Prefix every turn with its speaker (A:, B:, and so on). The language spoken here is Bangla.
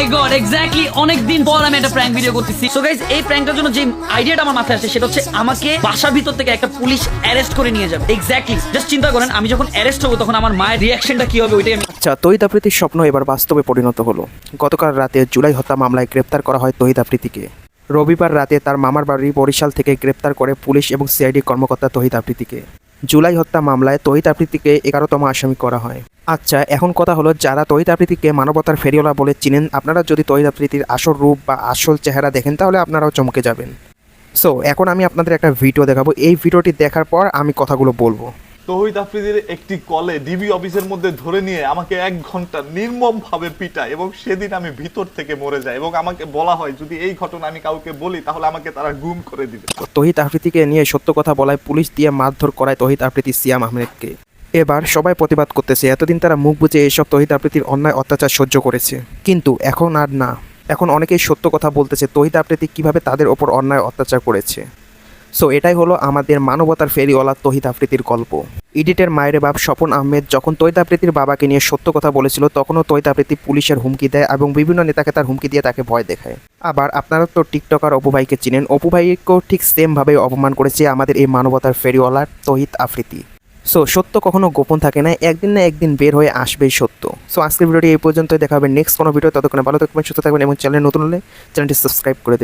A: মাই গড এক্স্যাক্টলি অনেক দিন পর আমি একটা প্র্যাঙ্ক ভিডিও করতেছি। সো গাইস এই প্র্যাঙ্কটার জন্য যে আইডিয়াটা আমার মাথায় আসে, সেটা হচ্ছে আমাকে বাসার ভিতর থেকে একটা পুলিশ অ্যারেস্ট করে নিয়ে যাবে। এক্স্যাক্টলি জাস্ট চিন্তা করেন, আমি যখন অ্যারেস্ট হব, তখন আমার মায়ের রিয়াকশনটা কি হবে, ওইটাই আমি
B: আচ্ছা তহিদ আফ্রিদির স্বপ্ন এবার বাস্তবে পরিণত হলো। গতকাল রাতে জুলাই হত্যা মামলায় গ্রেপ্তার করা হয় তহিদ আফ্রিদিকে রবিবার রাতে তার মামার বাড়ি বরিশাল থেকে গ্রেপ্তার করে পুলিশ এবং সিআইডি কর্মকর্তা তহিদ আফ্রিদিকে জুলাই হত্যা মামলায় তহিদ আবৃত্তিকে এগারোতম আসামি করা হয়। আচ্ছা এখন কথা হলো যারা তহিদ আবৃত্তিকে মানবতার ফেরিওয়ালা বলে চিনেন, আপনারা যদি তহিদ আবৃত্তির আসল রূপ বা আসল চেহারা দেখেন, তাহলে আপনারাও চমকে যাবেন। সো এখন আমি আপনাদের একটা ভিডিও দেখাবো। এই ভিডিওটি দেখার পর আমি কথাগুলো বলব।
C: তহিদ আফ্রিদির একটি কলে ডিবি অফিসের মধ্যে ধরে নিয়ে আমাকে এক ঘণ্টা নির্মম ভাবে পিটায় এবং সেদিন আমি ভিতর থেকে মরে যাই এবং আমাকে বলা হয়, যদি এই ঘটনা আমি কাউকে বলি, তাহলে আমাকে তারা গুম করে দিবে।
B: তহিদ আফ্রিদিকে নিয়ে সত্য কথা বলায় পুলিশ দিয়ে মারধর করায় তহিদ আফ্রিদি সিয়াম আহমেদকে। এবার সবাই প্রতিবাদ করতেছে, এতদিন তারা মুখ বুঝে এসব তহিদ আফ্রিদির অন্যায় অত্যাচার সহ্য করেছে। কিন্তু এখন আর না। এখন অনেকেই সত্য কথা বলতেছে, তহিদ আফ্রিদি কীভাবে তাদের ওপর অন্যায় অত্যাচার করেছে। সো এটাই হলো আমাদের মানবতার ফেরিওয়ালা তহিদ আফ্রিদির গল্প। ইডিটের মায়ের বাপ স্বপন আহমেদ যখন তৈত আফ্রিদির বাবাকে নিয়ে সত্য কথা বলেছিল, তখনও তৈত আফ্রিদি পুলিশের হুমকি দেয় এবং বিভিন্ন নেতাকে তার হুমকি দিয়ে তাকে ভয় দেখায়। আবার আপনারা তো টিকটকার অপু ভাইকে চিনেন, অপু ভাইকেও ঠিক সেমভাবে অপমান করেছে আমাদের এই মানবতার ফেরিওয়ালা তহিদ আফ্রিদি। সো সত্য কখনো গোপন থাকে না, একদিন না একদিন বের হয়ে আসবেই সত্য। সো আজকের ভিডিওটি এই পর্যন্তই, দেখা হবে নেক্সট কোনো ভিডিও ততক্ষণে ভালো থাকবেন, সুস্থ থাকবেন এবং চ্যানেল নতুন হলে চ্যানেলটি সাবস্ক্রাইব করে দেবেন।